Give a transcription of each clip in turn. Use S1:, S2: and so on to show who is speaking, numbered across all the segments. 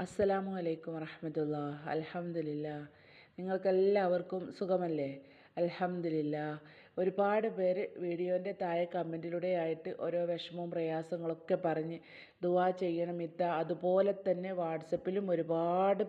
S1: അസ്സലാമു അലൈക്കും വറഹമത്തുള്ള അലഹമില്ല നിങ്ങൾക്കെല്ലാവർക്കും സുഖമല്ലേ? അലഹമില്ല ഒരുപാട് പേര് വീഡിയോന്റെ താഴെ കമന്റിലൂടെ ആയിട്ട് ഓരോ വിഷമവും പ്രയാസങ്ങളൊക്കെ പറഞ്ഞ് ദുവാ ചെയ്യണം ഇത്ത അതുപോലെ തന്നെ വാട്സപ്പിലും ഒരുപാട്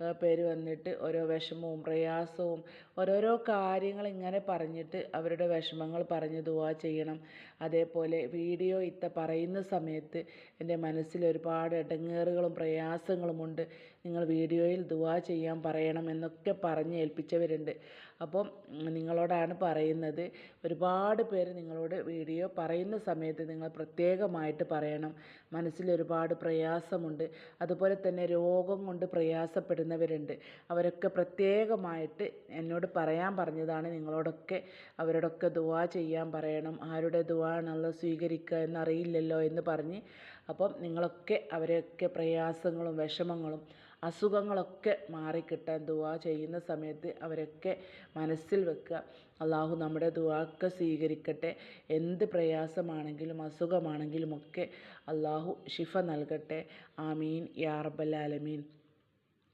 S1: പേര് വന്നിട്ട് ഓരോ വിഷമവും പ്രയാസവും ഓരോരോ കാര്യങ്ങൾ ഇങ്ങനെ പറഞ്ഞിട്ട് അവരുടെ വിഷമങ്ങൾ പറഞ്ഞു ദുവാ ചെയ്യണം. അതേപോലെ വീഡിയോ ഇത്ത പറയുന്ന സമയത്ത് എന്റെ മനസ്സിൽ ഒരുപാട് ഇടങ്ങേറുകളും പ്രയാസങ്ങളുമുണ്ട്. നിങ്ങൾ വീഡിയോയിൽ ദുവാ ചെയ്യാൻ പറയണം എന്നൊക്കെ പറഞ്ഞ് ഏൽപ്പിച്ചവരുണ്ട്. അപ്പം നിങ്ങളോടാണ് പറയുന്നത്. ഒരുപാട് പേര് നിങ്ങളോട് വീഡിയോ പറയുന്ന സമയത്ത് നിങ്ങൾ പ്രത്യേകമായിട്ട് പറയണം. മനസ്സിൽ ഒരുപാട് പ്രയാസമുണ്ട്. അതുപോലെ തന്നെ രോഗം കൊണ്ട് പ്രയാസപ്പെടുന്നവരുണ്ട്. അവരൊക്കെ പ്രത്യേകമായിട്ട് എന്നോട് പറയാൻ പറഞ്ഞതാണ്. നിങ്ങളോടൊക്കെ അവരോടൊക്കെ ദുവാ ചെയ്യാൻ പറയണം. ആരുടെ ദുവാ ആണല്ലോ സ്വീകരിക്കുക എന്നറിയില്ലല്ലോ എന്ന് പറഞ്ഞ് അപ്പം നിങ്ങളൊക്കെ അവരെയൊക്കെ പ്രയാസങ്ങളും വിഷമങ്ങളും അസുഖങ്ങളൊക്കെ മാറിക്കിട്ടാൻ ദുവാ ചെയ്യുന്ന സമയത്ത് അവരൊക്കെ മനസ്സിൽ വെക്കുക. അള്ളാഹു നമ്മുടെ ദുവാക്ക സ്വീകരിക്കട്ടെ. എന്ത് പ്രയാസമാണെങ്കിലും അസുഖമാണെങ്കിലും ഒക്കെ അള്ളാഹു ഷിഫ നൽകട്ടെ. ആമീൻ. യാ റബ്ബൽ ആലമീൻ.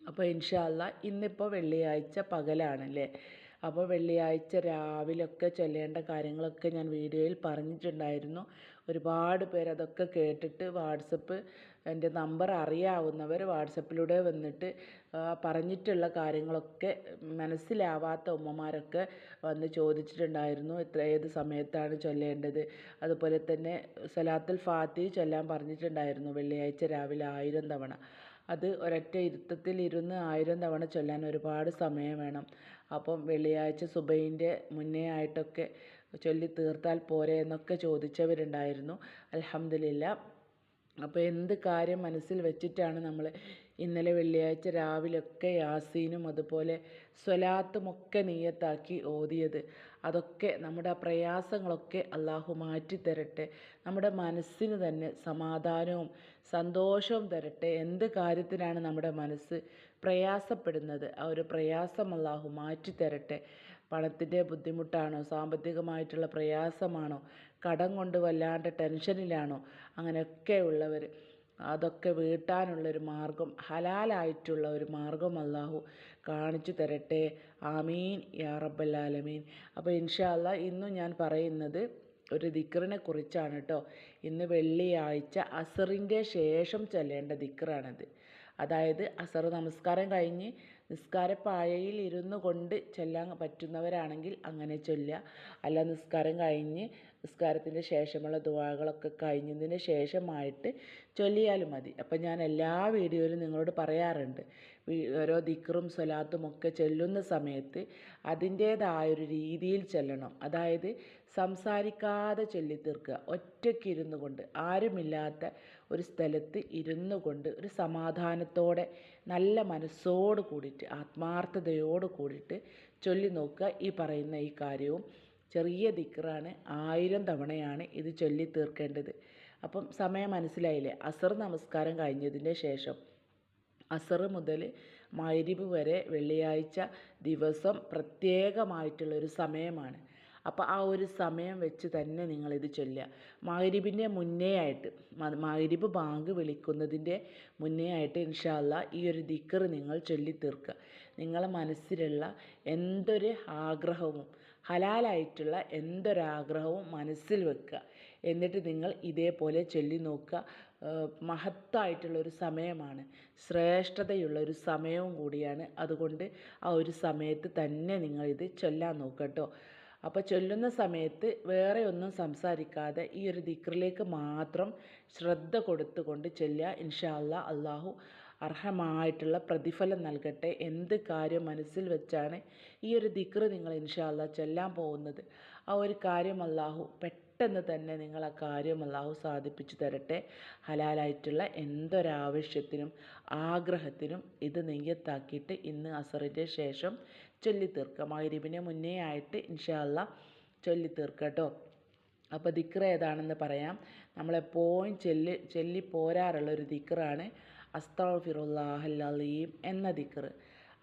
S1: അപ്പോൾ ഇൻഷാ അല്ലാ ഇന്നിപ്പോൾ വെള്ളിയാഴ്ച പകലാണല്ലേ? അപ്പോൾ വെള്ളിയാഴ്ച രാവിലെയൊക്കെ ചൊല്ലേണ്ട കാര്യങ്ങളൊക്കെ ഞാൻ വീഡിയോയിൽ പറഞ്ഞിട്ടുണ്ടായിരുന്നു. ഒരുപാട് പേര് അതൊക്കെ കേട്ടിട്ട് വാട്സപ്പ് എന്റെ നമ്പർ അറിയാവുന്നവർ വാട്സപ്പിലൂടെ വന്നിട്ട് പറഞ്ഞിട്ടുള്ള കാര്യങ്ങളൊക്കെ മനസ്സിലാവാത്ത ഉമ്മമാരൊക്കെ വന്ന് ചോദിച്ചിട്ടുണ്ടായിരുന്നു എത്ര ഏത് സമയത്താണ് ചൊല്ലേണ്ടത്. അതുപോലെ തന്നെ സലാത്തുൽ ഫാത്തി ചൊല്ലാൻ പറഞ്ഞിട്ടുണ്ടായിരുന്നു വെള്ളിയാഴ്ച രാവിലെ ആയിരം തവണ. അത് ഒരൊറ്റ ഇരുത്തത്തിൽ ഇരുന്ന് ആയിരം തവണ ചൊല്ലാൻ ഒരുപാട് സമയം വേണം. അപ്പം വെള്ളിയാഴ്ച സുബൈന്റെ മുന്നേ ആയിട്ടൊക്കെ ചൊല്ലി തീർത്താൽ പോരെ എന്നൊക്കെ ചോദിച്ചവരുണ്ടായിരുന്നു. അൽഹംദുലില്ല അപ്പോൾ എന്ത് കാര്യം മനസ്സിൽ വെച്ചിട്ടാണ് നമ്മൾ ഇന്നലെ വെള്ളിയാഴ്ച രാവിലെയൊക്കെ യാസീനും അതുപോലെ സ്വലാത്തുമൊക്കെ നീയത്താക്കി ഓതിയത്. അതൊക്കെ നമ്മുടെ പ്രയാസങ്ങളൊക്കെ അള്ളാഹു മാറ്റി തരട്ടെ. നമ്മുടെ മനസ്സിന് തന്നെ സമാധാനവും സന്തോഷവും തരട്ടെ. എന്ത് കാര്യത്തിനാണ് നമ്മുടെ മനസ്സ് പ്രയാസപ്പെടുന്നത്? ആ ഒരു പ്രയാസം അള്ളാഹു മാറ്റി തരട്ടെ. പണത്തിന്റെ ബുദ്ധിമുട്ടാണോ? സാമ്പത്തികമായിട്ടുള്ള പ്രയാസമാണോ? കടം കൊണ്ട് വല്ലാണ്ട് ടെൻഷനിലാണോ? അങ്ങനെയൊക്കെ ഉള്ളവർ അതൊക്കെ വീട്ടാനുള്ളൊരു മാർഗം ഹലാലായിട്ടുള്ള ഒരു മാർഗം അള്ളാഹു കാണിച്ചു തരട്ടെ. ആമീൻ യാ റബ്ബൽ ആലമീൻ. അപ്പോൾ ഇൻഷാ അല്ലാ ഇന്നും ഞാൻ പറയുന്നത് ഒരു ദിക്റിനെ കുറിച്ചാണ് കേട്ടോ ഇന്ന് വെള്ളിയാഴ്ച അസറിന്റെ ശേഷം ചൊല്ലേണ്ട ദിക്റാണത്. അതായത് അസർ നമസ്കാരം കഴിഞ്ഞ് നിസ്കാരപ്പായയിൽ ഇരുന്നു കൊണ്ട് ചൊല്ലാൻ പറ്റുന്നവരാണെങ്കിൽ അങ്ങനെ ചൊല്ലുക. അല്ല നിസ്കാരം കഴിഞ്ഞ് നിസ്കാരത്തിന്റെ ശേഷമുള്ള ദുവാകളൊക്കെ കഴിഞ്ഞതിന് ശേഷമായിട്ട് ചൊല്ലിയാലും മതി. അപ്പം ഞാൻ എല്ലാ വീഡിയോയിലും നിങ്ങളോട് പറയാറുണ്ട്. ഓരോ ദിക്റും സ്വലാത്തും ഒക്കെ ചൊല്ലുന്ന സമയത്ത് അതിന്റേതായൊരു രീതിയിൽ ചൊല്ലണം. അതായത് സംസാരിക്കാതെ ചൊല്ലി തീർക്കുക ഒറ്റയ്ക്ക് ഇരുന്നു കൊണ്ട് ആരുമില്ലാത്ത ഒരു സ്ഥലത്ത് ഇരുന്നു കൊണ്ട് ഒരു സമാധാനത്തോടെ നല്ല മനസ്സോട് കൂടിയിട്ട് ആത്മാർത്ഥതയോട് കൂടിയിട്ട് ചൊല്ലി നോക്കുക ഈ പറയുന്ന ഈ കാര്യവും. ചെറിയ ദിക്കറാണ് ആയിരം തവണയാണ് ഇത് ചൊല്ലി തീർക്കേണ്ടത് അപ്പം സമയം മനസ്സിലായില്ലേ? അസർ നമസ്കാരം കഴിഞ്ഞതിന്റെ ശേഷം അസർ മുതൽ മൈരിബ് വരെ വെള്ളിയാഴ്ച ദിവസം പ്രത്യേകമായിട്ടുള്ളൊരു സമയമാണ്. അപ്പോൾ ആ ഒരു സമയം വെച്ച് തന്നെ നിങ്ങളിത് ചൊല്ലുക. മഗ്രിബിന്റെ മുന്നേ ആയിട്ട് മ- മഗ്രിബ് ബാങ്ക് വിളിക്കുന്നതിന്റെ മുന്നേ ആയിട്ട് ഇൻഷാല്ല ഈ ഒരു ദിക്കർ നിങ്ങൾ ചൊല്ലി തീർക്കുക. നിങ്ങളെ മനസ്സിലുള്ള എന്തൊരു ആഗ്രഹവും ഹലാലായിട്ടുള്ള എന്തൊരാഗ്രഹവും മനസ്സിൽ വെക്കുക. എന്നിട്ട് നിങ്ങൾ ഇതേപോലെ ചൊല്ലി നോക്കുക. മഹത്തായിട്ടുള്ള ഒരു സമയമാണ്. ശ്രേഷ്ഠതയുള്ള ഒരു സമയവും കൂടിയാണ്. അതുകൊണ്ട് ആ ഒരു സമയത്ത് തന്നെ നിങ്ങളിത് ചൊല്ലാൻ നോക്കട്ടോ അപ്പോൾ ചൊല്ലുന്ന സമയത്ത് വേറെ ഒന്നും സംസാരിക്കാതെ ഈ ഒരു ദിക്റിലേക്ക് മാത്രം ശ്രദ്ധ കൊടുത്തുകൊണ്ട് ചൊല്ലുക. ഇൻഷാ അല്ലാ അള്ളാഹു അർഹമായിട്ടുള്ള പ്രതിഫലം നൽകട്ടെ. എന്ത് കാര്യം മനസ്സിൽ വെച്ചാണ് ഈ ഒരു ദിക്റ് നിങ്ങൾ ഇൻഷാ അല്ലാ ചൊല്ലാൻ പോകുന്നത്. ആ ഒരു കാര്യം അള്ളാഹു പെട്ടെന്ന് തന്നെ നിങ്ങൾ ആ കാര്യം അള്ളാഹു സാധിപ്പിച്ചു തരട്ടെ. ഹലാലായിട്ടുള്ള എന്തൊരാവശ്യത്തിനും ആഗ്രഹത്തിനും ഇത് നെയ്യത്താക്കിയിട്ട് ഇന്ന് അസറിന്റെ ശേഷം ചൊല്ലി തീർക്കുക മഗ്രിബിന് മുന്നേ ആയിട്ട് ഇൻഷാല്ല അല്ലാ ചൊല്ലി തീർക്കുക കേട്ടോ അപ്പോൾ ദിക്ർ ഏതാണെന്ന് പറയാം. നമ്മളെപ്പോഴും ചൊല്ലി ചൊല്ലി പോരാറുള്ള ഒരു ദിക്റാണ് അസ്താഫിറുല്ലാഹൽ അലീം എന്ന ദിക്ർ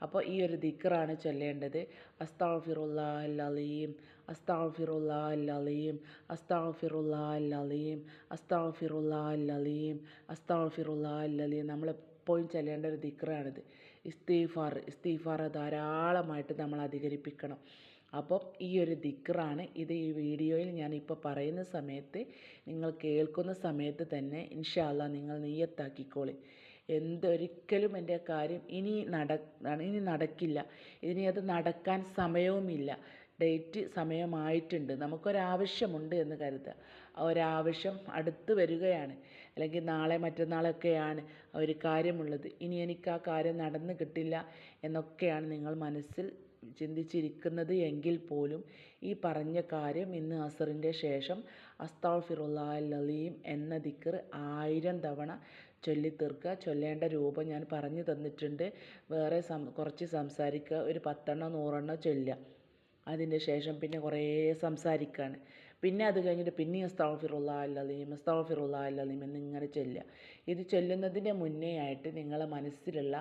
S1: അപ്പോൾ ഈ ഒരു ദിക്റാണ് ചൊല്ലേണ്ടത്. അസ്താഫിറുല്ലാഹൽ അലീം അസ്താഫിറുല്ലാഹൽ അലീം അസ്താഫിറുല്ലാഹൽ നമ്മളെപ്പോഴും ചെല്ലേണ്ട ഒരു ദിക്റാണിത്. ഇസ്തീഫാർ ഇസ്തീഫാർ ധാരാളമായിട്ട് നമ്മൾ അധികരിപ്പിക്കണം. അപ്പം ഈ ഒരു ദിക്റാണ് ഇത് ഈ വീഡിയോയിൽ ഞാൻ ഞാനിപ്പോൾ പറയുന്ന സമയത്ത് നിങ്ങൾ കേൾക്കുന്ന സമയത്ത് തന്നെ ഇൻഷാല്ല നിങ്ങൾ നീയത്താക്കിക്കോളി എന്തൊരിക്കലും എന്റെ കാര്യം ഇനി നട ഇനി നടക്കില്ല. ഇനി അത് നടക്കാൻ സമയവുമില്ല. ഡേറ്റ് സമയമായിട്ടുണ്ട്. നമുക്കൊരാവശ്യമുണ്ട് എന്ന് കരുതുക. ഒരാവശ്യം അടുത്ത് വരികയാണ്. അല്ലെങ്കിൽ നാളെ മറ്റന്നാളൊക്കെയാണ് ഒരു കാര്യമുള്ളത്. ഇനി എനിക്ക് ആ കാര്യം നടന്നു കിട്ടില്ല എന്നൊക്കെയാണ് നിങ്ങൾ മനസ്സിൽ ചിന്തിച്ചിരിക്കുന്നത് എങ്കിൽ പോലും ഈ പറഞ്ഞ കാര്യം ഇന്ന് അസറിന്റെ ശേഷം അസ്താഫിറുല്ലാലീം എന്ന ദിക്കർ ആയിരം തവണ ചൊല്ലിത്തീർക്കുക. ചൊല്ലേണ്ട രൂപം ഞാൻ പറഞ്ഞു തന്നിട്ടുണ്ട്. വേറെ സം കുറച്ച് സംസാരിക്കുക. ഒരു പത്തെണ്ണോ നൂറെണ്ണോ ചൊല്ലുക. അതിന്റെ ശേഷം പിന്നെ കുറേ സംസാരിക്കുകയാണ് പിന്നെ അത് കഴിഞ്ഞിട്ട് പിന്നെയും അസ്താഫിറുല്ലാ അല്ലീം അസ്താഫിറുല്ലാ അല്ലീം എന്നിങ്ങനെ ചൊല്ലുക. ഇത് ചൊല്ലുന്നതിന്റെ മുന്നേ ആയിട്ട് നിങ്ങളെ മനസ്സിലുള്ള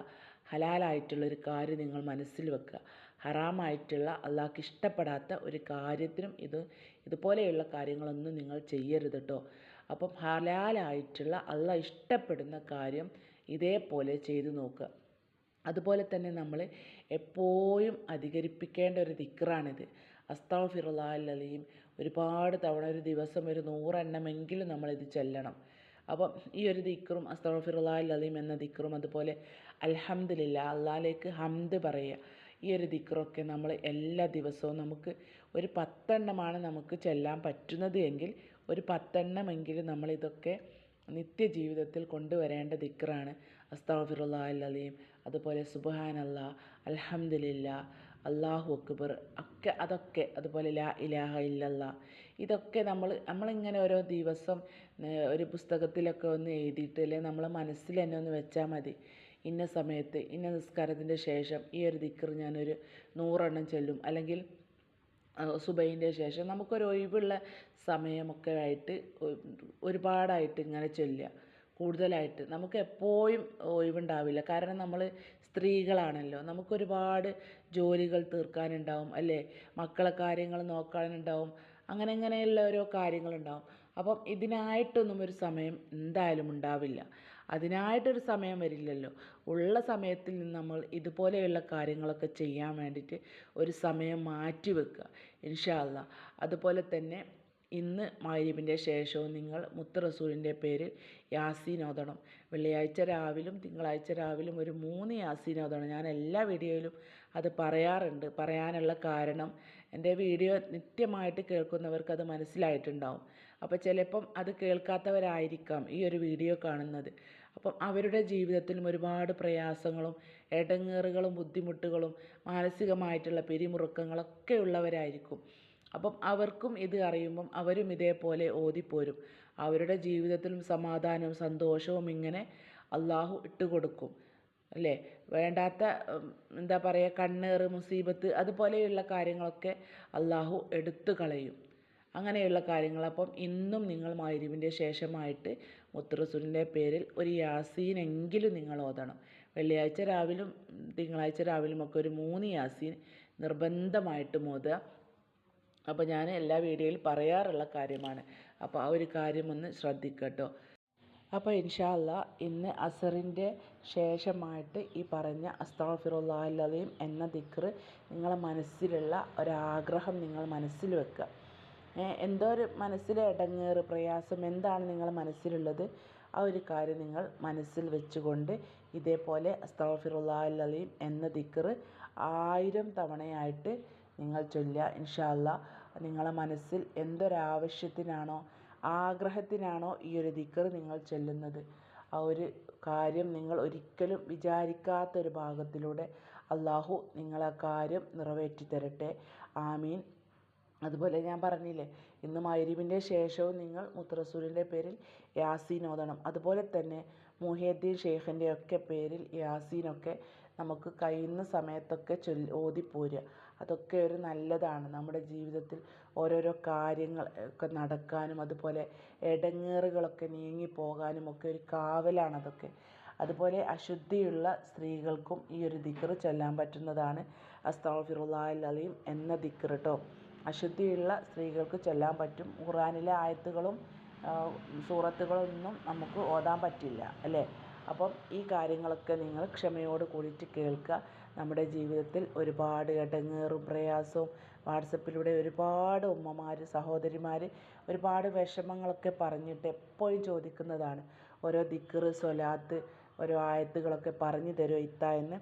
S1: ഹലാലായിട്ടുള്ളൊരു കാര്യം നിങ്ങൾ മനസ്സിൽ വെക്കുക. ഹറാമായിട്ടുള്ള അള്ളാഹ്ക്ക് ഇഷ്ടപ്പെടാത്ത ഒരു കാര്യത്തിനും ഇത് ഇതുപോലെയുള്ള കാര്യങ്ങളൊന്നും നിങ്ങൾ ചെയ്യരുത് കേട്ടോ അപ്പം ഹലാലായിട്ടുള്ള അള്ളാഹ് ഇഷ്ടപ്പെടുന്ന കാര്യം ഇതേപോലെ ചെയ്തു നോക്കുക. അതുപോലെ തന്നെ നമ്മൾ എപ്പോഴും അധികരിപ്പിക്കേണ്ട ഒരു ദിക്റാണിത്. അസ്താഫിറുല്ലാലീം ഒരുപാട് തവണ ഒരു ദിവസം ഒരു നൂറെണ്ണമെങ്കിലും നമ്മളിത് ചെല്ലണം. അപ്പം ഈ ഒരു ദിക്റും അസ്താഫിറുല്ലാലീം എന്ന ദിക്റും അതുപോലെ അൽഹംദില്ല അള്ളാലേക്ക് ഹംദ് പറയുക. ഈ ഒരു ദിക്റൊക്കെ നമ്മൾ എല്ലാ ദിവസവും നമുക്ക് ഒരു പത്തെണ്ണമാണ് നമുക്ക് ചെല്ലാൻ പറ്റുന്നത് എങ്കിൽ ഒരു പത്തെണ്ണമെങ്കിലും നമ്മളിതൊക്കെ നിത്യജീവിതത്തിൽ കൊണ്ടുവരേണ്ട ദിക്റാണ് അസ്താഫിറുല്ലാ അലീം. അതുപോലെ സുബഹാനല്ലാ അൽഹംദില്ല അള്ളാഹു അക്ബർ. ഒക്കെ അതൊക്കെ അതുപോലെ ലാ ഇലാഹ ഇല്ലല്ലാ. ഇതൊക്കെ നമ്മൾ നമ്മളിങ്ങനെ ഓരോ ദിവസം ഒരു പുസ്തകത്തിലൊക്കെ ഒന്ന് എഴുതിയിട്ട് അല്ലെങ്കിൽ നമ്മളെ മനസ്സിൽ തന്നെ ഒന്ന് വെച്ചാൽ മതി. ഇന്ന സമയത്ത് ഇന്ന നിസ്കാരത്തിന്റെ ശേഷം ഈ ഒരു ദിക്കർ ഞാനൊരു നൂറെണ്ണം ചൊല്ലും. അല്ലെങ്കിൽ സുബൈന്റെ ശേഷം നമുക്കൊരു ഒഴിവുള്ള സമയമൊക്കെ ആയിട്ട് ഒരുപാടായിട്ട് ഇങ്ങനെ ചൊല്ലുക. കൂടുതലായിട്ട്. നമുക്ക് എപ്പോഴും ഒഴിവുണ്ടാവില്ല. കാരണം നമ്മൾ സ്ത്രീകളാണല്ലോ. നമുക്കൊരുപാട് ജോലികൾ തീർക്കാനുണ്ടാവും അല്ലേ? മക്കളെ കാര്യങ്ങൾ നോക്കാനുണ്ടാവും അങ്ങനെ ഇങ്ങനെയുള്ള ഓരോ കാര്യങ്ങളുണ്ടാവും. അപ്പം ഇതിനായിട്ടൊന്നും ഒരു സമയം എന്തായാലും ഉണ്ടാവില്ല. അതിനായിട്ടൊരു സമയം വരില്ലല്ലോ. ഉള്ള സമയത്തിൽ നിന്ന് നമ്മൾ ഇതുപോലെയുള്ള കാര്യങ്ങളൊക്കെ ചെയ്യാൻ വേണ്ടിയിട്ട് ഒരു സമയം മാറ്റി വെക്കുക ഇൻഷാ അല്ലാ അതുപോലെ തന്നെ ഇന്ന് മഗ്‌രിബിന്റെ ശേഷവും നിങ്ങൾ മുത്ത് റസൂലിന്റെ പേരിൽ യാസീൻ ഓതണം വെള്ളിയാഴ്ച രാവിലും തിങ്കളാഴ്ച രാവിലും ഒരു മൂന്ന് യാസീൻ ഓതണം ഞാൻ എല്ലാ വീഡിയോയിലും അത് പറയാറുണ്ട്. പറയാനുള്ള കാരണം എന്റെ വീഡിയോ നിത്യമായിട്ട് കേൾക്കുന്നവർക്ക് അത് മനസ്സിലായിട്ടുണ്ടാവും. അപ്പോൾ ചിലപ്പം അത് കേൾക്കാത്തവരായിരിക്കാം ഈ ഒരു വീഡിയോ കാണുന്നത്. അപ്പം അവരുടെ ജീവിതത്തിലും ഒരുപാട് പ്രയാസങ്ങളും ഇടങ്ങേറുകളും ബുദ്ധിമുട്ടുകളും മാനസികമായിട്ടുള്ള പിരിമുറുക്കങ്ങളൊക്കെ ഉള്ളവരായിരിക്കും. അപ്പം അവർക്കും ഇത് അറിയുമ്പം അവരും ഇതേപോലെ ഓതിപ്പോരും. അവരുടെ ജീവിതത്തിലും സമാധാനവും സന്തോഷവും ഇങ്ങനെ അള്ളാഹു ഇട്ട് കൊടുക്കും അല്ലേ? വേണ്ടാത്ത എന്താ പറയുക കണ്ണേറ് മുസീബത്ത് അതുപോലെയുള്ള കാര്യങ്ങളൊക്കെ അള്ളാഹു എടുത്തു കളയും അങ്ങനെയുള്ള കാര്യങ്ങൾ. അപ്പം ഇന്നും നിങ്ങൾ മാരിവിന്റെ ശേഷമായിട്ട് മുത്തറസുലിന്റെ പേരിൽ ഒരു യാസീനെങ്കിലും നിങ്ങൾ ഓതണം. വെള്ളിയാഴ്ച രാവിലും തിങ്കളാഴ്ച രാവിലും ഒക്കെ ഒരു മൂന്ന് യാസീൻ നിർബന്ധമായിട്ടും ഓതുക. അപ്പോൾ ഞാൻ എല്ലാ വീഡിയോയിലും പറയാറുള്ള കാര്യമാണ്. അപ്പോൾ ആ ഒരു കാര്യം ഒന്ന് ശ്രദ്ധിക്കട്ടോ. അപ്പോൾ ഇൻഷാല്ല ഇന്ന് അസറിന്റെ ശേഷമായിട്ട് ഈ പറഞ്ഞ അസ്താഫിറുല്ലാഹലീം എന്ന ദിക്ർ നിങ്ങളെ മനസ്സിലുള്ള ഒരാഗ്രഹം നിങ്ങൾ മനസ്സിൽ വെക്കുക. എന്തോ ഒരു മനസ്സിലെ ഇടങ്ങേറ് പ്രയാസം എന്താണ് നിങ്ങളുടെ മനസ്സിലുള്ളത്? ആ ഒരു കാര്യം നിങ്ങൾ മനസ്സിൽ വെച്ചുകൊണ്ട് ഇതേപോലെ അസ്താഫിറുല്ലാഹലീം എന്ന ദിക്ർ ആയിരം തവണയായിട്ട് നിങ്ങൾ ചൊല്ലുക. ഇൻഷാ അല്ലാ നിങ്ങളെ മനസ്സിൽ എന്തൊരാവശ്യത്തിനാണോ ആഗ്രഹത്തിനാണോ ഈ ഒരു ദിക്ർ നിങ്ങൾ ചൊല്ലുന്നത്. ആ ഒരു കാര്യം നിങ്ങൾ ഒരിക്കലും വിചാരിക്കാത്തൊരു ഭാഗത്തിലൂടെ അള്ളാഹു നിങ്ങളെ കാര്യം നിറവേറ്റി തരട്ടെ. ആമീൻ. അതുപോലെ ഞാൻ പറഞ്ഞില്ലേ ഇന്ന് മൈരിവിന്റെ ശേഷവും നിങ്ങൾ മുത്തറസൂലിന്റെ പേരിൽ യാസീൻ ഓതണം. അതുപോലെ തന്നെ മുഹിയദ്ദീൻ ഷെയ്ഖിന്റെ ഒക്കെ പേരിൽ യാസീനൊക്കെ നമുക്ക് കഴിയുന്ന സമയത്തൊക്കെ ചൊല്ലി ഓതിപ്പോരുക. അതൊക്കെ ഒരു നല്ലതാണ്. നമ്മുടെ ജീവിതത്തിൽ ഓരോരോ കാര്യങ്ങൾ ഒക്കെ നടക്കാനും അതുപോലെ ഇടങ്ങേറുകളൊക്കെ നീങ്ങി പോകാനും ഒക്കെ ഒരു കാവലാണ് അതൊക്കെ. അതുപോലെ അശുദ്ധിയുള്ള സ്ത്രീകൾക്കും ഈ ഒരു ദിക്ർ ചൊല്ലാൻ പറ്റുന്നതാണ്. അസ്താഫിറുല്ലാഹൽ അലീം എന്ന ദിക്ർ കേട്ടോ അശുദ്ധിയുള്ള സ്ത്രീകൾക്ക് ചൊല്ലാൻ പറ്റും. ഖുറാനിലെ ആയത്തുകളും സൂറത്തുകളൊന്നും നമുക്ക് ഓതാൻ പറ്റില്ല അല്ലേ? അപ്പം ഈ കാര്യങ്ങളൊക്കെ നിങ്ങൾ ക്ഷമയോട് കൂടിയിട്ട് കേൾക്കുക. നമ്മുടെ ജീവിതത്തിൽ ഒരുപാട് ഇടങ്ങേറും പ്രയാസവും വാട്സപ്പിലൂടെ ഒരുപാട് ഉമ്മമാർ സഹോദരിമാർ ഒരുപാട് വിഷമങ്ങളൊക്കെ പറഞ്ഞിട്ട് എപ്പോഴും ചോദിക്കുന്നതാണ്. ഓരോ ദിക്ർ സ്വലാത്ത് ഓരോ ആയത്തുകളൊക്കെ പറഞ്ഞു തരുമോ ഇത്ത എന്ന്.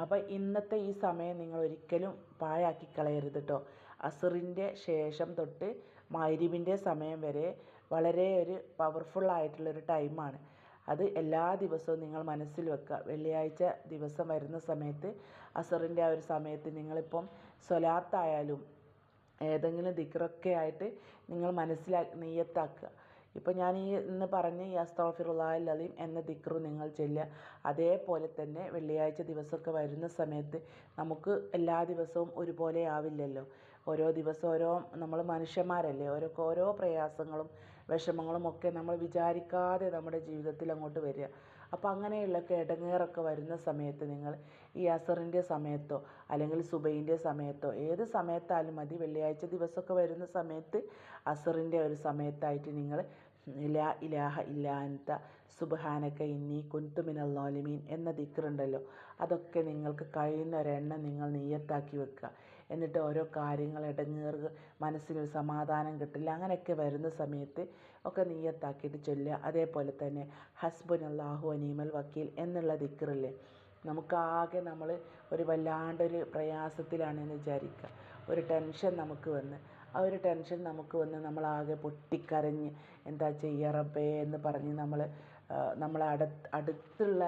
S1: അപ്പോൾ ഇന്നത്തെ ഈ സമയം നിങ്ങൾ ഒരിക്കലും പാഴാക്കി കളയരുത് കേട്ടോ അസറിന്റെ ശേഷം തൊട്ട് മഗ്‌രിബിന്റെ സമയം വരെ വളരെ ഒരു പവർഫുൾ ആയിട്ടുള്ളൊരു ടൈമാണ് അത് എല്ലാ ദിവസവും നിങ്ങൾ മനസ്സിൽ വെക്കുക. വെള്ളിയാഴ്ച ദിവസം വരുന്ന സമയത്ത് അസറിന്റെ ആ ഒരു സമയത്ത് നിങ്ങളിപ്പം സ്വലാത്തായാലും ഏതെങ്കിലും ദിക്റൊക്കെ ആയിട്ട് നിങ്ങൾ മനസ്സിലാ നെയ്യത്താക്കുക. ഇപ്പോൾ ഞാൻ ഈ ഇന്ന് പറഞ്ഞ ഈ അസ്തോഫിറുല്ലാഹിം എന്ന ദിക്റ് നിങ്ങൾ ചെല്ലുക. അതേപോലെ തന്നെ വെള്ളിയാഴ്ച ദിവസമൊക്കെ വരുന്ന സമയത്ത് നമുക്ക് എല്ലാ ദിവസവും ഒരുപോലെ ആവില്ലല്ലോ. ഓരോ ദിവസം ഓരോ നമ്മൾ മനുഷ്യന്മാരല്ലേ? ഓരോ ഓരോ പ്രയാസങ്ങളും വിഷമങ്ങളും ഒക്കെ നമ്മൾ വിചാരിക്കാതെ നമ്മുടെ ജീവിതത്തിൽ അങ്ങോട്ട് വരിക. അപ്പോൾ അങ്ങനെയുള്ളൊക്കെ ഇടങ്ങേറൊക്കെ വരുന്ന സമയത്ത് നിങ്ങൾ ഈ അസറിന്റെ സമയത്തോ അല്ലെങ്കിൽ സുബൈന്റെ സമയത്തോ ഏത് സമയത്തായാലും മതി. വെള്ളിയാഴ്ച ദിവസമൊക്കെ വരുന്ന സമയത്ത് അസറിന്റെ ഒരു സമയത്തായിട്ട് നിങ്ങൾ ലാ ഇലാഹ ഇല്ലാ അൻത സുബ്ഹാനക ഇന്നി കുൻതു മിനൽ ളാലിമീൻ എന്ന ദിക്കറുണ്ടല്ലോ അതൊക്കെ നിങ്ങൾക്ക് കഴിയുന്ന ഒരെണ്ണം നിങ്ങൾ നിയ്യത്താക്കി വെക്കുക. എന്നിട്ട് ഓരോ കാര്യങ്ങൾ ഇടങ്ങേറ് മനസ്സിനൊരു സമാധാനം കിട്ടില്ല. അങ്ങനെയൊക്കെ വരുന്ന സമയത്ത് ഒക്കെ നീയത്താക്കിയിട്ട് ചൊല്ലുക. അതേപോലെ തന്നെ ഹസ്ബുനല്ലാഹു അനീമൽ വക്കീൽ എന്നുള്ള ദിക്കറില്ലേ നമുക്കാകെ നമ്മൾ ഒരു വല്ലാണ്ടൊരു പ്രയാസത്തിലാണെന്ന് വിചാരിക്കുക. ഒരു ടെൻഷൻ നമുക്ക് വന്ന് ആ ഒരു ടെൻഷൻ നമുക്ക് വന്ന് നമ്മളാകെ പൊട്ടിക്കരഞ്ഞ് എന്താ ചെയ്യുക റബ്ബേ എന്ന് പറഞ്ഞ് നമ്മൾ നമ്മളെ അടു അടുത്തുള്ള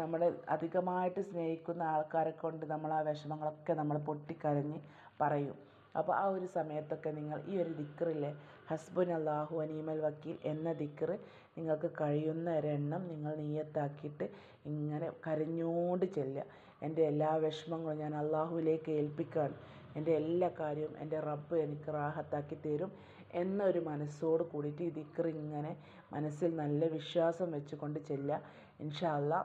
S1: നമ്മളെ അധികമായിട്ട് സ്നേഹിക്കുന്ന ആൾക്കാരെ കൊണ്ട് നമ്മൾ ആ വിഷമങ്ങളൊക്കെ നമ്മൾ പൊട്ടിക്കരഞ്ഞ് പറയും. അപ്പോൾ ആ ഒരു സമയത്തൊക്കെ നിങ്ങൾ ഈ ഒരു ദിക്കറിലെ ഹസ്ബുൻ അള്ളാഹു അനീമൽ വക്കീൽ എന്ന ദിക്റ് നിങ്ങൾക്ക് കഴിയുന്ന ഒരെണ്ണം നിങ്ങൾ നീയത്താക്കിയിട്ട് ഇങ്ങനെ കരഞ്ഞോണ്ട് ചെല്ലുക. എന്റെ എല്ലാ വിഷമങ്ങളും ഞാൻ അള്ളാഹുവിലേക്ക് ഏൽപ്പിക്കുകയാണ്. എന്റെ എല്ലാ കാര്യവും എന്റെ റബ്ബ് എനിക്ക് റാഹത്താക്കി തരും എന്നൊരു മനസ്സോട് കൂടിയിട്ട് ഈ ദിക്റ് ഇങ്ങനെ മനസ്സിൽ നല്ല വിശ്വാസം വെച്ചുകൊണ്ട് ചെല്ലുക. ഇൻഷാ അള്ളാ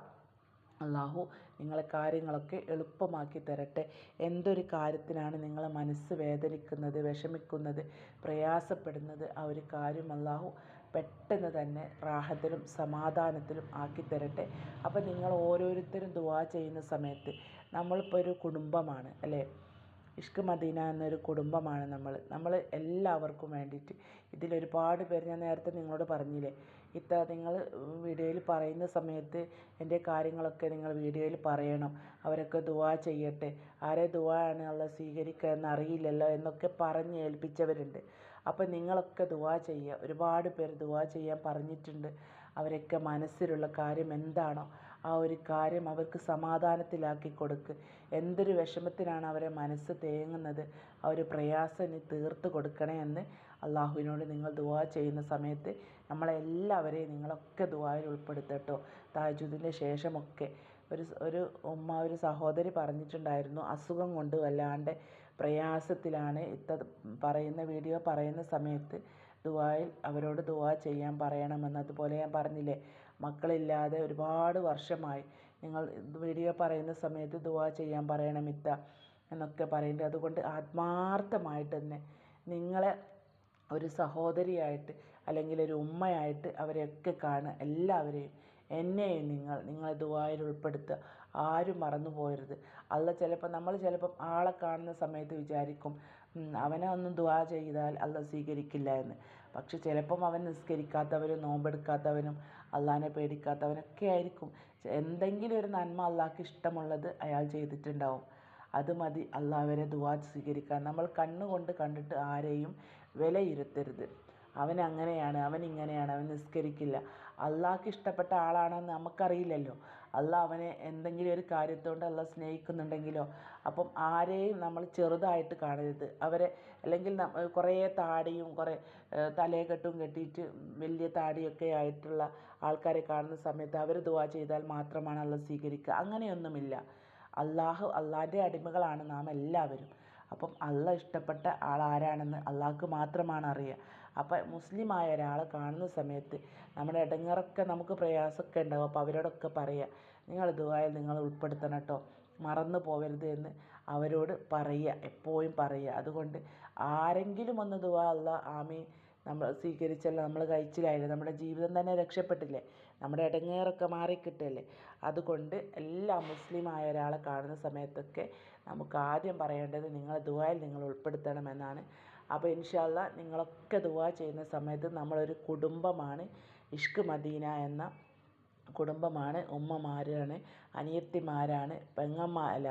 S1: അള്ളാഹു നിങ്ങളെ കാര്യങ്ങളൊക്കെ എളുപ്പമാക്കി തരട്ടെ. എന്തൊരു കാര്യത്തിനാണ് നിങ്ങളെ മനസ്സ് വേദനിക്കുന്നത് വിഷമിക്കുന്നത് പ്രയാസപ്പെടുന്നത്? ആ ഒരു കാര്യം അള്ളാഹു പെട്ടെന്ന് തന്നെ റാഹത്തിലും സമാധാനത്തിലും ആക്കി തരട്ടെ. അപ്പോൾ നിങ്ങൾ ഓരോരുത്തരും ദുവാ ചെയ്യുന്ന സമയത്ത് നമ്മളിപ്പോൾ ഒരു കുടുംബമാണ് അല്ലേ? ഇഷ്ക് മദീന എന്നൊരു കുടുംബമാണ് നമ്മൾ. നമ്മൾ എല്ലാവർക്കും വേണ്ടിയിട്ട്. ഇതിലൊരുപാട് പേര് ഞാൻ നേരത്തെ നിങ്ങളോട് പറഞ്ഞില്ലേ? ഇത്ത നിങ്ങൾ വീഡിയോയിൽ പറയുന്ന സമയത്ത് എന്റെ കാര്യങ്ങളൊക്കെ നിങ്ങൾ വീഡിയോയിൽ പറയണം. അവരൊക്കെ ദുആ ചെയ്യട്ടെ. ആരെ ദുആ ആണ് അള്ളാഹ് സ്വീകരിക്കുക എന്നറിയില്ലല്ലോ എന്നൊക്കെ പറഞ്ഞ് ഏൽപ്പിച്ചവരുണ്ട്. അപ്പോൾ നിങ്ങളൊക്കെ ദുആ ചെയ്യുക. ഒരുപാട് പേര് ദുആ ചെയ്യാൻ പറഞ്ഞിട്ടുണ്ട്. അവരൊക്കെ മനസ്സിലുള്ള കാര്യം എന്താണോ ആ ഒരു കാര്യം അവർക്ക് സമാധാനത്തിലാക്കി കൊടുക്ക്. എന്തൊരു വിഷമത്തിനാണ് അവരെ മനസ്സ് തേങ്ങുന്നത്. ആ ഒരു പ്രയാസം ഇനി തീർത്ത് കൊടുക്കണേ എന്ന് അള്ളാഹുവിനോട് നിങ്ങൾ ദുവാ ചെയ്യുന്ന സമയത്ത് നമ്മളെല്ലാവരെയും നിങ്ങളൊക്കെ ദുവായിൽ ഉൾപ്പെടുത്തട്ടോ. താജുദിന്റെ ശേഷമൊക്കെ ഒരു ഒരു ഉമ്മ ഒരു സഹോദരി പറഞ്ഞിട്ടുണ്ടായിരുന്നു അസുഖം കൊണ്ട് വല്ലാണ്ട് പ്രയാസത്തിലാണ് ഇത്ത പറയുന്ന വീഡിയോ പറയുന്ന സമയത്ത് ദുആയിൽ അവരോട് ദുവാ ചെയ്യാൻ പറയണമെന്ന് അതുപോലെ ഞാൻ പറഞ്ഞില്ലേ മക്കളില്ലാതെ ഒരുപാട് വർഷമായി നിങ്ങൾ വീഡിയോ പറയുന്ന സമയത്ത് ദുആ ചെയ്യാൻ പറയണം ഇത്ത എന്നൊക്കെ പറയുന്നുണ്ട്. അതുകൊണ്ട് ആത്മാർത്ഥമായിട്ട് തന്നെ നിങ്ങളെ ഒരു സഹോദരിയായിട്ട് അല്ലെങ്കിൽ ഒരു ഉമ്മയായിട്ട് അവരെയൊക്കെ കാണുക. എല്ലാവരെയും എന്നെയും നിങ്ങൾ നിങ്ങൾ ദുആയിൽ ഉൾപ്പെടുത്തുക. ആരും മറന്നു പോയരുത് അല്ല ചിലപ്പോൾ നമ്മൾ ചിലപ്പം ആളെ കാണുന്ന സമയത്ത് വിചാരിക്കും അവനെ ഒന്ന് ദുആ ചെയ്താൽ അല്ല സ്വീകരിക്കില്ല എന്ന്. പക്ഷെ ചിലപ്പം അവൻ നിസ്കരിക്കാത്തവരും നോമ്പെടുക്കാത്തവനും അള്ളാഹിനെ പേടിക്കാത്തവനൊക്കെ ആയിരിക്കും. എന്തെങ്കിലും ഒരു നന്മ അള്ളാഹ്ക്ക് ഇഷ്ടമുള്ളത് അയാൾ ചെയ്തിട്ടുണ്ടാവും. അത് മതി. അള്ളാഹ് ദുആ സ്വീകരിക്കാൻ. നമ്മൾ കണ്ണുകൊണ്ട് കണ്ടിട്ട് ആരെയും വിലയിരുത്തരുത്. അവൻ അങ്ങനെയാണ് അവൻ ഇങ്ങനെയാണ് അവൻ നിസ്കരിക്കില്ല. അള്ളാഹ്ക്ക് ഇഷ്ടപ്പെട്ട ആളാണെന്ന് നമുക്കറിയില്ലല്ലോ. അള്ളാഹ് അവനെ എന്തെങ്കിലും ഒരു കാര്യത്തോണ്ട് അള്ളാഹ് സ്നേഹിക്കുന്നുണ്ടെങ്കിലോ അപ്പം ആരെയും നമ്മൾ ചെറുതായിട്ട് കാണരുത്. അവരെ അല്ലെങ്കിൽ കുറേ താടിയും കുറേ തലയെക്കെട്ടും കെട്ടിയിട്ട് വലിയ താടിയൊക്കെ ആയിട്ടുള്ള ആൾക്കാരെ കാണുന്ന സമയത്ത് അവർ ദുആ ചെയ്താൽ മാത്രമാണ് അള്ളാഹ് സ്വീകരിക്കുക. അങ്ങനെയൊന്നുമില്ല. അള്ളാഹു അള്ളാഹിന്റെ അടിമകളാണ് നാം എല്ലാവരും. അപ്പം അള്ള ഇഷ്ടപ്പെട്ട ആൾ ആരാണെന്ന് അള്ളാഹ്ക്ക് മാത്രമാണ് അറിയുക. അപ്പം മുസ്ലിമായ ഒരാളെ കാണുന്ന സമയത്ത് നമ്മുടെ ഇടങ്ങേറൊക്കെ നമുക്ക് പ്രയാസമൊക്കെ ഉണ്ടാവും. അപ്പോൾ അവരോടൊക്കെ പറയുക നിങ്ങൾ ദുആയിൽ നിങ്ങൾ ഉൾപ്പെടുത്തണം കേട്ടോ മറന്നു പോകരുത് എന്ന് അവരോട് പറയുക എപ്പോഴും പറയുക. അതുകൊണ്ട് ആരെങ്കിലും ഒന്ന് ദുആ അള്ളാഹ് ആമീൻ. നമ്മൾ സ്വീകരിച്ചല്ലോ നമ്മൾ കഴിച്ചിലായില്ലേ നമ്മുടെ ജീവിതം തന്നെ രക്ഷപ്പെട്ടില്ലേ നമ്മുടെ ഇടങ്ങേറൊക്കെ മാറിക്കിട്ടല്ലേ. അതുകൊണ്ട് എല്ലാ മുസ്ലിമായ ഒരാളെ കാണുന്ന സമയത്തൊക്കെ നമുക്ക് ആദ്യം പറയേണ്ടത് നിങ്ങൾ ദുആയിൽ നിങ്ങൾ ഉൾപ്പെടുത്തണമെന്നാണ് അപ്പോൾ ഇൻഷാല്ല നിങ്ങളൊക്കെ ദുആ ചെയ്യുന്ന സമയത്ത് നമ്മളൊരു കുടുംബമാണ് ഇഷ്ക് മദീന എന്ന കുടുംബമാണ് ഉമ്മമാരാണ് അനിയത്തിമാരാണ് പെങ്ങന്മാർ അല്ല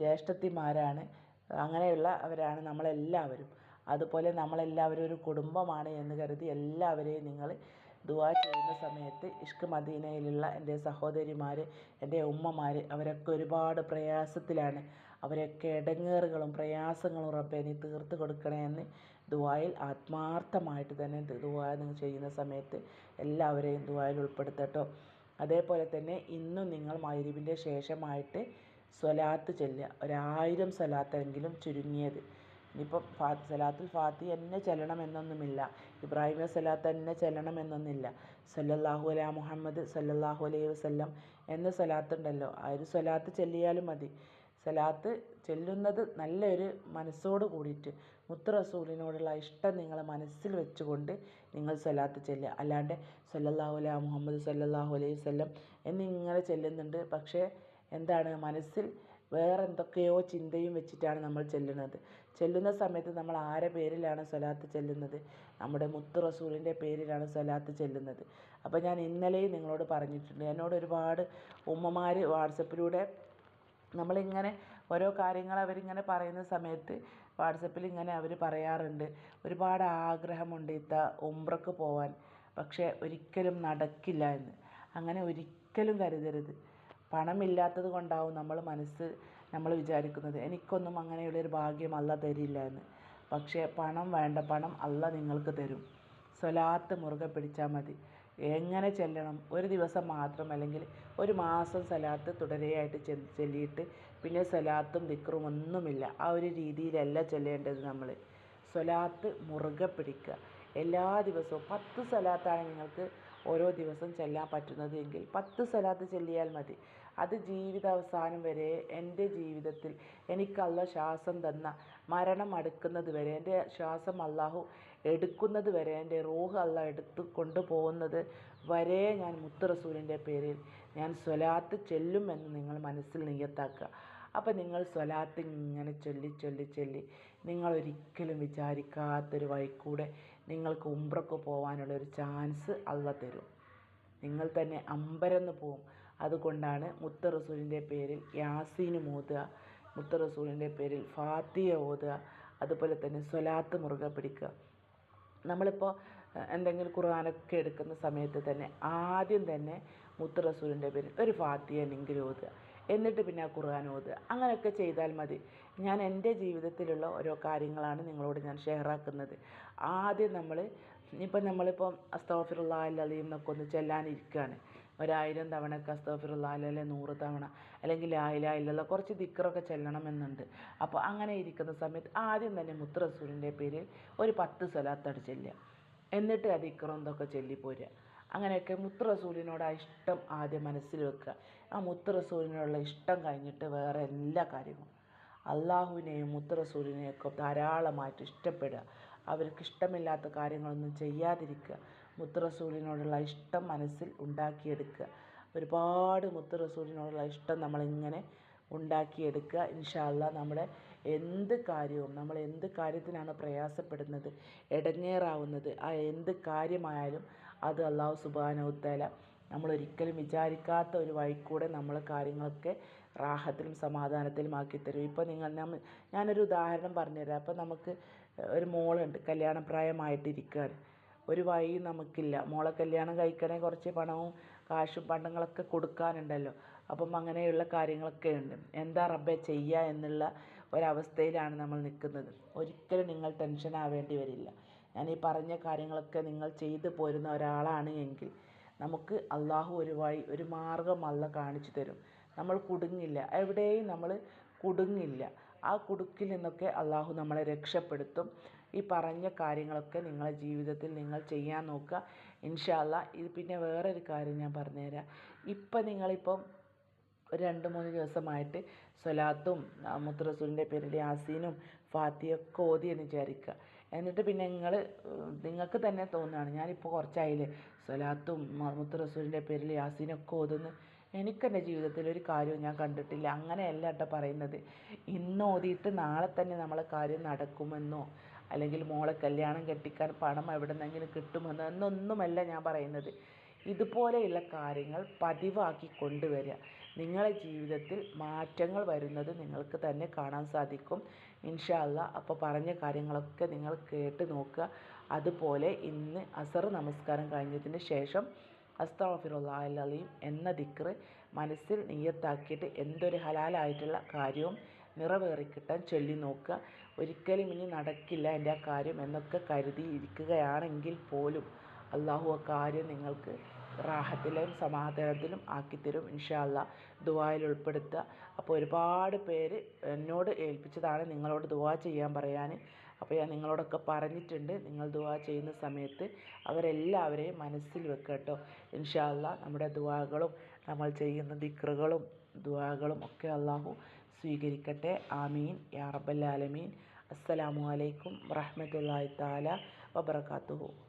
S1: ജ്യേഷ്ഠത്തിമാരാണ് അങ്ങനെയുള്ള അവരാണ് നമ്മളെല്ലാവരും. അതുപോലെ നമ്മളെല്ലാവരും ഒരു കുടുംബമാണ് എന്ന് കരുതി എല്ലാവരെയും നിങ്ങൾ ദുആ ചെയ്യുന്ന സമയത്ത് ഇഷ്ക് മദീനയിലുള്ള എന്റെ സഹോദരിമാർ എന്റെ ഉമ്മമാർ അവരൊക്കെ ഒരുപാട് പ്രയാസത്തിലാണ്. അവരൊക്കെ ഇടങ്ങേറുകളും പ്രയാസങ്ങളും റബ്ബെ നീ തീർത്ത് കൊടുക്കണേ എന്ന് ദുആയിൽ ആത്മാർത്ഥമായിട്ട് തന്നെ ദുആ നിങ്ങൾ ചെയ്യുന്ന സമയത്ത് എല്ലാവരെയും ദുആയിൽ ഉൾപ്പെടുത്തട്ടോ. അതേപോലെ തന്നെ ഇന്നും നിങ്ങൾ മഗ്‌രിബിന്റെ ശേഷമായിട്ട് സ്വലാത്ത് ചൊല്ലുക. ഒരായിരം സ്വലാത്തെങ്കിലും ചുരുങ്ങിയത്. ഇനിയിപ്പോൾ ഫാ സലാത്തുൽ ഫാത്തി തന്നെ ചെല്ലണമെന്നൊന്നുമില്ല. ഇബ്രാഹിം സലാത്ത് തന്നെ ചെല്ലണമെന്നൊന്നുമില്ല. സല്ലല്ലാഹു അലാ മുഹമ്മദ് സല്ലല്ലാഹു അലൈഹി വസല്ലം എന്ന സലാത്തുണ്ടല്ലോ ആ ഒരു സ്വലാത്ത് ചൊല്ലിയാലും മതി. സലാത്ത് ചെല്ലുന്നത് നല്ലൊരു മനസ്സോട് കൂടിയിട്ട് മുത്ത് റസൂലിനോടുള്ള ഇഷ്ടം നിങ്ങൾ മനസ്സിൽ വെച്ചുകൊണ്ട് നിങ്ങൾ സ്വലാത്ത് ചെല്ലുക. അല്ലാണ്ട് സല്ലല്ലാഹു അലാ മുഹമ്മദ് സല്ലല്ലാഹു അലൈഹി വസല്ലം എന്നിങ്ങനെ ചെല്ലുന്നുണ്ട്. പക്ഷേ എന്താണ്? മനസ്സിൽ വേറെ എന്തൊക്കെയോ ചിന്തയും വെച്ചിട്ടാണ് നമ്മൾ ചെല്ലുന്നത്. ചെല്ലുന്ന സമയത്ത് നമ്മൾ ആരെ പേരിലാണ് സ്വലാത്ത് ചെല്ലുന്നത്? നമ്മുടെ മുത്ത് റസൂലിന്റെ പേരിലാണ് സ്വലാത്ത് ചെല്ലുന്നത്. അപ്പോൾ ഞാൻ ഇന്നലെയും നിങ്ങളോട് പറഞ്ഞിട്ടുണ്ട്. എന്നോട് ഒരുപാട് ഉമ്മമാർ വാട്സപ്പിലൂടെ നമ്മളിങ്ങനെ ഓരോ കാര്യങ്ങൾ അവരിങ്ങനെ പറയുന്ന സമയത്ത് വാട്സപ്പിൽ ഇങ്ങനെ അവർ പറയാറുണ്ട്. ഒരുപാട് ആഗ്രഹമുണ്ട് ഇത്ത ഉംറക്ക് പോവാൻ. പക്ഷേ ഒരിക്കലും നടക്കില്ല എന്ന്. അങ്ങനെ ഒരിക്കലും കരുതരുത്. പണമില്ലാത്തത് കൊണ്ടാവും നമ്മൾ മനസ്സ് നമ്മൾ വിചാരിക്കുന്നത്. എനിക്കൊന്നും അങ്ങനെയുള്ളൊരു ഭാഗ്യം അല്ല തരില്ല എന്ന്. പക്ഷേ പണം വേണ്ട പണം അല്ല നിങ്ങൾക്ക് തരും. സ്വലാത്ത് മുറുകെ പിടിച്ചാൽ മതി. എങ്ങനെ ചെല്ലണം? ഒരു ദിവസം മാത്രം അല്ലെങ്കിൽ ഒരു മാസം സലാത്ത് തുടരെയായിട്ട് ചൊല്ലിയിട്ട് പിന്നെ സലാത്തും ദിക്റും ഒന്നുമില്ല. ആ ഒരു രീതിയിലല്ല ചൊല്ലേണ്ടത് നമ്മൾ സ്വലാത്ത് മുറുകെ പിടിക്കുക. എല്ലാ ദിവസവും പത്ത് സലാത്താണ് നിങ്ങൾക്ക് ഓരോ ദിവസം ചെല്ലാൻ പറ്റുന്നത് എങ്കിൽ പത്ത് സലാത്ത് ചൊല്ലിയാൽ മതി. അത് ജീവിതാവസാനം വരെ എന്റെ ജീവിതത്തിൽ എനിക്ക് അല്ല ശ്വാസം തന്ന മരണം അടുക്കുന്നത് വരെ എന്റെ ശ്വാസം അള്ളാഹു എടുക്കുന്നത് വരെ എന്റെ റൂഹ് അല്ല എടുത്ത് കൊണ്ടുപോകുന്നത് വരെ ഞാൻ മുത്ത് റസൂലിന്റെ പേരിൽ. ഞാൻ സ്വലാത്ത് ചെല്ലുമെന്ന് നിങ്ങൾ മനസ്സിൽ നിയത്താക്കുക. അപ്പോൾ നിങ്ങൾ സ്വലാത്ത് ഇങ്ങനെ ചൊല്ലി ചൊല്ലി ചൊല്ലി. നിങ്ങൾ ഒരിക്കലും വിചാരിക്കാത്തൊരു വഴിക്കൂടെ നിങ്ങൾക്ക് ഉംറക്ക് പോകാനുള്ളൊരു ചാൻസ് അള്ള തരും. നിങ്ങൾ തന്നെ അമ്പരന്ന് പോവും. അതുകൊണ്ടാണ് മുത്ത് റസൂലിന്റെ പേരിൽ യാസീനും ഓതുക മുത്ത് റസൂലിന്റെ പേരിൽ ഫാത്തിയ ഓതുക അതുപോലെ തന്നെ സ്വലാത്ത് മുറുകെ പിടിക്കുക. നമ്മളിപ്പോൾ എന്തെങ്കിലും ഖുർആനൊക്കെ എടുക്കുന്ന സമയത്ത് തന്നെ ആദ്യം തന്നെ മുത്ത് റസൂലിന്റെ പേരിൽ ഒരു ഫാത്തിയെങ്കിലും ഓതുക. എന്നിട്ട് പിന്നെ ആ ഖുർആൻ ഓതുക. അങ്ങനെയൊക്കെ ചെയ്താൽ മതി. ഞാൻ എന്റെ ജീവിതത്തിലുള്ള ഓരോ കാര്യങ്ങളാണ് നിങ്ങളോട് ഞാൻ ഷെയറാക്കുന്നത് ആദ്യം നമ്മൾ ഇപ്പം നമ്മളിപ്പം അസ്തോഫിറുള്ള അലീം എന്നൊക്കെ ഒന്ന് ചെല്ലാനിരിക്കുകയാണ് ഒരായിരം തവണ അസ്തഗ്ഫിറുല്ലാ അല്ലെ നൂറ് തവണ അല്ലെങ്കിൽ ലാ ഇലാഹ ഇല്ലല്ലാഹ് കുറച്ച് ദിക്റൊക്കെ ചെല്ലണമെന്നുണ്ട്. അപ്പോൾ അങ്ങനെ ഇരിക്കുന്ന സമയത്ത് ആദ്യം തന്നെ മുത്തറസൂലിന്റെ പേരിൽ ഒരു പത്ത് സ്വലാത്തട് ചെല്ലുക. എന്നിട്ട് ആ ദിക്റും ഇതൊക്കെ ചൊല്ലിപ്പോരുക. അങ്ങനെയൊക്കെ മുത്തറസൂലിനോട് ആ ഇഷ്ടം ആദ്യം മനസ്സിൽ വെക്കുക. ആ മുത്തറസൂലിനോടുള്ള ഇഷ്ടം കഴിഞ്ഞിട്ട് വേറെ എല്ലാ കാര്യവും അള്ളാഹുവിനെയും മുത്തറസൂലിനെയൊക്കെ ധാരാളമായിട്ട് ഇഷ്ടപ്പെടുക. അവർക്ക് ഇഷ്ടമില്ലാത്ത കാര്യങ്ങളൊന്നും ചെയ്യാതിരിക്കുക. മുത്ത് റസൂലിനോടുള്ള ഇഷ്ടം മനസ്സിൽ ഉണ്ടാക്കിയെടുക്കുക. ഒരുപാട് മുത്ത് റസൂലിനോടുള്ള ഇഷ്ടം നമ്മളിങ്ങനെ ഉണ്ടാക്കിയെടുക്കുക. ഇൻഷാ അല്ലാ നമ്മുടെ എന്ത് കാര്യവും നമ്മൾ എന്ത് കാര്യത്തിനാണ് പ്രയാസപ്പെടുന്നത് ഇടങ്ങേറാവുന്നത് ആ എന്ത് കാര്യമായാലും അത് അള്ളാഹു സുബാനോത്തല നമ്മളൊരിക്കലും വിചാരിക്കാത്ത ഒരു വഴിക്കൂടെ നമ്മൾ കാര്യങ്ങളൊക്കെ റാഹത്തിലും സമാധാനത്തിലും ആക്കി തരും. ഇപ്പോൾ നിങ്ങൾ നമ്മൾ ഞാനൊരു ഉദാഹരണം പറഞ്ഞുതരാം. അപ്പോൾ നമുക്ക് ഒരു മോളുണ്ട് കല്യാണ പ്രായമായിട്ടിരിക്കുകയാണ് ഒരു വഴിയും നമുക്കില്ല. മോളെ കല്യാണം കഴിക്കണേ കുറച്ച് പണവും കാശും പണ്ടങ്ങളൊക്കെ കൊടുക്കാനുണ്ടല്ലോ. അപ്പം അങ്ങനെയുള്ള കാര്യങ്ങളൊക്കെ ഉണ്ട്. എന്താ റബ്ബെ ചെയ്യുക എന്നുള്ള ഒരവസ്ഥയിലാണ് നമ്മൾ നിൽക്കുന്നത്. ഒരിക്കലും നിങ്ങൾ ടെൻഷൻ ആവേണ്ടി വരില്ല. ഞാൻ ഈ പറഞ്ഞ കാര്യങ്ങളൊക്കെ നിങ്ങൾ ചെയ്തു പോരുന്ന ഒരാളാണ് എങ്കിൽ നമുക്ക് അള്ളാഹു ഒരു വഴി ഒരു മാർഗം അല്ല കാണിച്ചു തരും. നമ്മൾ കുടുങ്ങില്ല. എവിടെയും നമ്മൾ കുടുങ്ങില്ല. ആ കുടുക്കിൽ നിന്നൊക്കെ അള്ളാഹു നമ്മളെ രക്ഷപ്പെടുത്തും. ഈ പറഞ്ഞ കാര്യങ്ങളൊക്കെ നിങ്ങളെ ജീവിതത്തിൽ നിങ്ങൾ ചെയ്യാൻ നോക്കുക. ഇൻഷാ അല്ലാ ഇത് പിന്നെ വേറൊരു കാര്യം ഞാൻ പറഞ്ഞുതരാം. ഇപ്പം നിങ്ങളിപ്പം ഒരു രണ്ട് മൂന്ന് ദിവസമായിട്ട് സ്വലാത്തും മുത്ത് റസൂലിന്റെ പേരിൽ യാസീനും ഫാത്തിയൊക്കെ ഓതി എന്ന് വിചാരിക്കുക. എന്നിട്ട് പിന്നെ നിങ്ങൾ നിങ്ങൾക്ക് തന്നെ തോന്നുകയാണ് ഞാനിപ്പോൾ കുറച്ചായില്ലേ? സ്വലാത്തും മുഹമ്മദ് റസൂലിന്റെ പേരിൽ യാസീനൊക്കെ ഓതുന്നു. എനിക്കെന്റെ ജീവിതത്തിൽ ഒരു കാര്യവും ഞാൻ കണ്ടിട്ടില്ല. അങ്ങനെയല്ല കേട്ടോ പറയുന്നത്. ഇന്ന് ഓതിയിട്ട് നാളെ തന്നെ നമ്മളെ കാര്യം നടക്കുമെന്നോ അല്ലെങ്കിൽ മോളെ കല്യാണം കെട്ടിക്കാൻ പണം എവിടെ നിന്നെങ്കിലും കിട്ടുമെന്ന് എന്നൊന്നുമല്ല ഞാൻ പറയുന്നത്. ഇതുപോലെയുള്ള കാര്യങ്ങൾ പതിവാക്കി കൊണ്ടുവരിക. നിങ്ങളെ ജീവിതത്തിൽ മാറ്റങ്ങൾ വരുന്നത് നിങ്ങൾക്ക് തന്നെ കാണാൻ സാധിക്കും. ഇൻഷാ അല്ലാ അപ്പോൾ പറഞ്ഞ കാര്യങ്ങളൊക്കെ നിങ്ങൾ കേട്ട് നോക്കുക. അതുപോലെ ഇന്ന് അസർ നമസ്കാരം കഴിഞ്ഞതിന് ശേഷം അസ്തഗ്ഫിറുല്ലാഹൽ അലീം എന്ന ദിക്ർ മനസ്സിൽ നീയത്താക്കിയിട്ട് എന്തൊരു ഹലാലായിട്ടുള്ള കാര്യവും നിറവേറിക്കിട്ടാൻ ചൊല്ലി നോക്കുക. ഒരിക്കലും ഇനി നടക്കില്ല എന്റെ ആ കാര്യം എന്നൊക്കെ കരുതി ഇരിക്കുകയാണെങ്കിൽ പോലും അള്ളാഹു ആ കാര്യം നിങ്ങൾക്ക് റാഹത്തിലും സമാധാനത്തിലും ആക്കിത്തരും ഇൻഷാ അല്ലാ ദുആയിൽ ഉൾപ്പെടുത്തുക. അപ്പോൾ ഒരുപാട് പേര് എന്നോട് ഏൽപ്പിച്ചതാണ് നിങ്ങളോട് ദുആ ചെയ്യാൻ പറയാൻ. അപ്പോൾ ഞാൻ നിങ്ങളോടൊക്കെ പറഞ്ഞിട്ടുണ്ട് നിങ്ങൾ ദുആ ചെയ്യുന്ന സമയത്ത് അവരെല്ലാവരെയും മനസ്സിൽ വെക്കുക കേട്ടോ. ഇൻഷാ അല്ലാ നമ്മുടെ ദുആകളും നമ്മൾ ചെയ്യുന്ന ദിക്റുകളും ദുആകളും ഒക്കെ അള്ളാഹു സ്വീകരിക്കട്ടെ. ആമീൻ. യാ റബ്ബൽ ആലമീൻ. അസ്സലാമു അലൈക്കും വറഹ്മത്തുള്ളാഹി തആല വബറകാതുഹു.